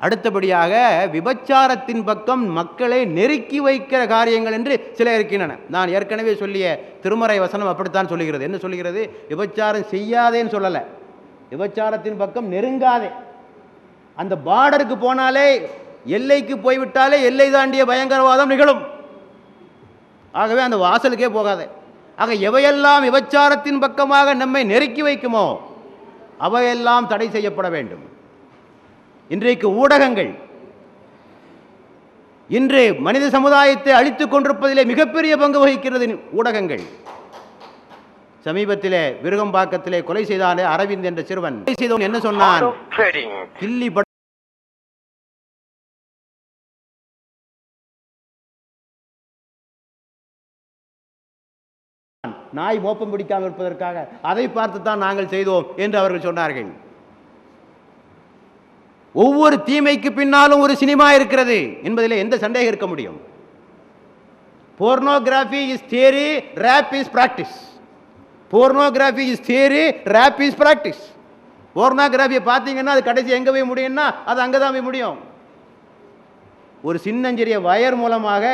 அடுத்தபடியாக விபச்சாரத்தின் பக்கம் மக்களை நெருக்கி வைக்கிற காரியங்கள் என்று சில இருக்கின்றன. நான் ஏற்கனவே சொல்லிய திருமறை வசனம் அப்படித்தான் சொல்லுகிறது. என்ன சொல்லுகிறது? விபச்சாரம் செய்யாதேன்னு சொல்லலை. விபச்சாரத்தின் பக்கம் நெருங்காதே. அந்த பார்டருக்கு போனாலே எல்லைக்கு போய்விட்டாலே எல்லை தாண்டிய பயங்கரவாதம் நிகழும். ஆகவே அந்த வாசலுக்கே போகாதே. ஆக எவையெல்லாம் விபச்சாரத்தின் பக்கமாக நம்மை நெருக்கி வைக்குமோ அவையெல்லாம் தடை செய்யப்பட வேண்டும். இன்றைக்கு ஊடகங்கள் இன்று மனித சமுதாயத்தை அழித்துக் கொண்டிருப்பதிலே மிகப்பெரிய பங்கு வகிக்கிறது ஊடகங்கள். சமீபத்திலே விருகம்பாக்கத்திலே கொலை செய்தானே அரவிந்த் என்ற சிறுவன் கொலை செய்தவன் என்ன சொன்னான். கில்லி நாய் மோப்பம் பிடிக்காமல் இருப்பதற்காக அதை பார்த்து தான் நாங்கள் செய்தோம் என்று அவர்கள் சொன்னார்கள். ஒவ்வொரு தீமைக்கு பின்னாலும் ஒரு சினிமா இருக்கிறது என்பதில் எந்த சந்தேகம் இருக்க முடியும்? Pornography is theory rape is practice pornography is theory rape is practice போர்னோகிராஃபியை பார்த்தீங்கன்னா அது கடைசி எங்கே போய் முடியும்னா அது அங்கே தான் போய் முடியும். ஒரு சின்னஞ்சிறிய வயர் மூலமாக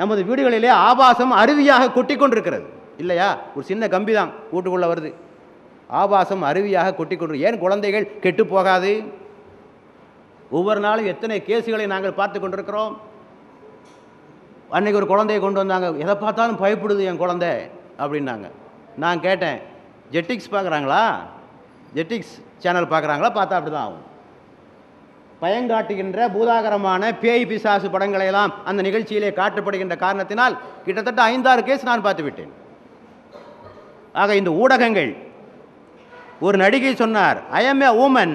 நமது வீடுகளிலே ஆபாசம் அருவியாக கொட்டி கொண்டிருக்கிறது. இல்லையா? ஒரு சின்ன கம்பி தான் வீட்டுக்குள்ளே வருது. ஆபாசம் அருவியாக கொட்டி கொண்டு ஏன் குழந்தைகள் கெட்டு போகாது? ஒவ்வொரு நாளும் எத்தனை கேஸுகளை நாங்கள் பார்த்து கொண்டிருக்கிறோம்? அன்னைக்கு ஒரு குழந்தையை கொண்டு வந்தாங்க. எதை பார்த்தாலும் பயப்படுது என் குழந்தை அப்படின்னாங்க. நான் கேட்டேன் ஜெட்டிக்ஸ் பார்க்குறாங்களா? ஜெட்டிக்ஸ் சேனல் பார்க்குறாங்களா? பார்த்தா அப்படி தான் ஆகும். பயங்காட்டுகின்ற பூதாகரமான பேய் பிசாசு படங்களை எல்லாம் அந்த நிகழ்ச்சியிலே காட்டப்படுகின்ற காரணத்தினால் கிட்டத்தட்ட ஐந்தாறு கேஸ் நான் பார்த்து விட்டேன். ஆக இந்த ஊடகங்கள் ஒரு நடிகை சொன்னார் I am a woman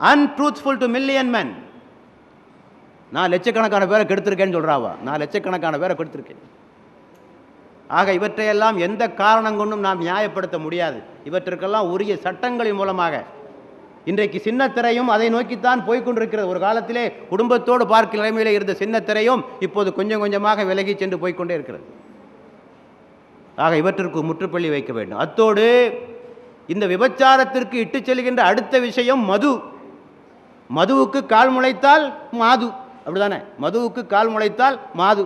untruthful to million men நான் லட்சக்கணக்கான பேரை கெடுத்திருக்கேன்னு சொல்கிறாவா நான் லட்சக்கணக்கான பேரை கொடுத்துருக்கேன். ஆக இவற்றையெல்லாம் எந்த காரணம் கொண்டும் நாம் நியாயப்படுத்த முடியாது. இவற்றிற்கெல்லாம் உரிய சட்டங்களின் மூலமாக. இன்றைக்கு சின்னத்திரையும் அதை நோக்கித்தான் போய்கொண்டிருக்கிறது. ஒரு காலத்திலே குடும்பத்தோடு பார்க்க நிலைமையிலே இருந்த சின்னத்திரையும் இப்போது கொஞ்சம் கொஞ்சமாக விலகி சென்று போய்கொண்டே இருக்கிறது. ஆக இவற்றிற்கு முற்றுப்புள்ளி வைக்க வேண்டும். அத்தோடு இந்த விபச்சாரத்திற்கு இட்டு செல்கின்ற அடுத்த விஷயம் மது. மதுவுக்கு கால் முளைத்தால் மாது. அப்படிதானே? மதுவுக்கு கால் முளைத்தால் மாது.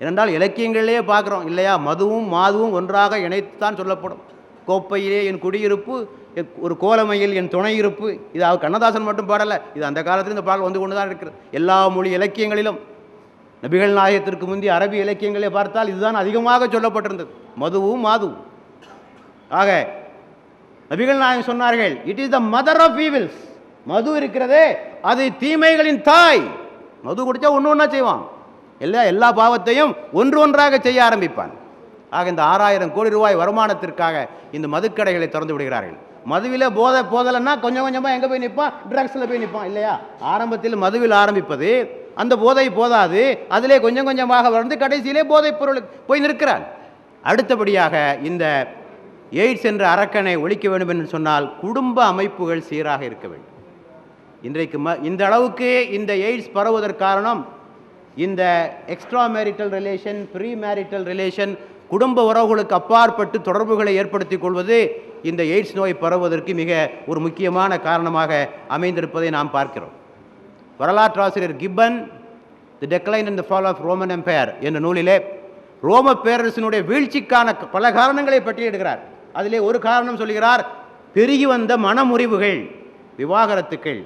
ஏனென்றால் இலக்கியங்களிலேயே பார்க்குறோம் இல்லையா? மதுவும் மாதுவும் ஒன்றாக இணைத்துத்தான் சொல்லப்படும். கோப்பையிலே என் குடியிருப்பு ஒரு கோலமையில் என் துணை இருப்பு. இது அவர் கண்ணதாசன் மட்டும் பாடலை. இது அந்த காலத்தில் இந்த பாடல் வந்து கொண்டு தான் இருக்கிறது. எல்லா மொழி இலக்கியங்களிலும். நபிகள் நாயகத்திற்கு முந்தைய அரபி இலக்கியங்களை பார்த்தால் இதுதான் அதிகமாக சொல்லப்பட்டிருந்தது. மதுவும் மாதுவும். ஆக நபிகள் நாயகம் சொன்னார்கள் it is the mother of evils மது இருக்கிறதே அது தீமைகளின் தாய். மது குடித்தா ஒன்று ஒன்றா செய்வான். எல்லா எல்லா பாவத்தையும் ஒன்று ஒன்றாக செய்ய ஆரம்பிப்பான். ஆக இந்த ஆறாயிரம் கோடி ரூபாய் வருமானத்திற்காக இந்த மதுக்கடைகளை திறந்து விடுகிறார்கள். மதுவில் போதை போதலைன்னா கொஞ்சம் கொஞ்சமாக எங்கே போய் நிற்பான் ட்ரக்ஸில் போய் நிற்பான் இல்லையா? ஆரம்பத்தில் மதுவில் ஆரம்பிப்பது அந்த போதை போதாது அதிலே கொஞ்சம் கொஞ்சமாக வளர்ந்து கடைசியிலே போதைப் பொருள் போய் நிற்கிறான். அடுத்தபடியாக இந்த எய்ட்ஸ் என்ற அரக்கனை ஒழிக்க வேண்டும் என்று சொன்னால் குடும்ப அமைப்புகள் சீராக இருக்க வேண்டும். இன்றைக்கு ம இந்த அளவுக்கு இந்த எய்ட்ஸ் பரவுவதற்கு காரணம் இந்த extra marital relation pre marital relation குடும்ப உறவுகளுக்கு அப்பாற்பட்டு தொடர்புகளை ஏற்படுத்திக் கொள்வது இந்த எய்ட்ஸ் நோய் பரவுவதற்கு மிக ஒரு முக்கியமான காரணமாக அமைந்திருப்பதை நாம் பார்க்கிறோம். வரலாற்றாசிரியர் Gibbon the decline and the fall of Roman empire என்ற நூலிலே ரோம பேரரசினுடைய வீழ்ச்சிக்கான பல காரணங்களை பட்டியலிடுகிறார் அதிலே ஒரு காரணம் சொல்கிறார் பெருகி வந்த மனமுறிவுகள் விவாகரத்துக்கள்.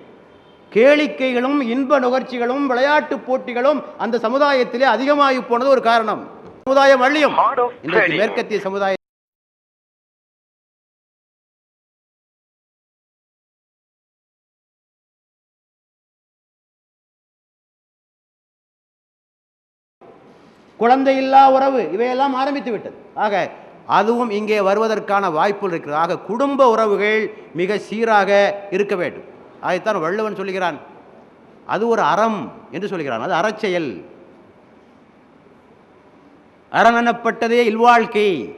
கேளிக்கைகளும் இன்ப நுகர்ச்சிகளும் விளையாட்டுப் போட்டிகளும் அந்த சமுதாயத்திலே அதிகமாகி போனது ஒரு காரணம். சமுதாயம் அழியும் Heart of இன்றைக்கு. மேற்கத்திய சமுதாய குழந்தையில்லா உறவு இவையெல்லாம் ஆரம்பித்து விட்டது. ஆக அதுவும் இங்கே வருவதற்கான வாய்ப்புகள் இருக்கிறது. ஆக குடும்ப உறவுகள் மிக சீராக இருக்க வேண்டும். அதைத்தான் வள்ளுவன் சொல்கிறான் அது ஒரு அறம் என்று சொல்கிறான் அது அறச்செயல். அறம் இல்வாழ்க்கை.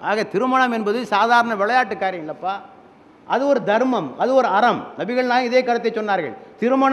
ஆக திருமணம் என்பது சாதாரண விளையாட்டு காரியம் இல்லைப்பா. அது ஒரு தர்மம் அது ஒரு அறம். நபிகள் நாயகம் இதே கருத்தை சொன்னார்கள். திருமணம்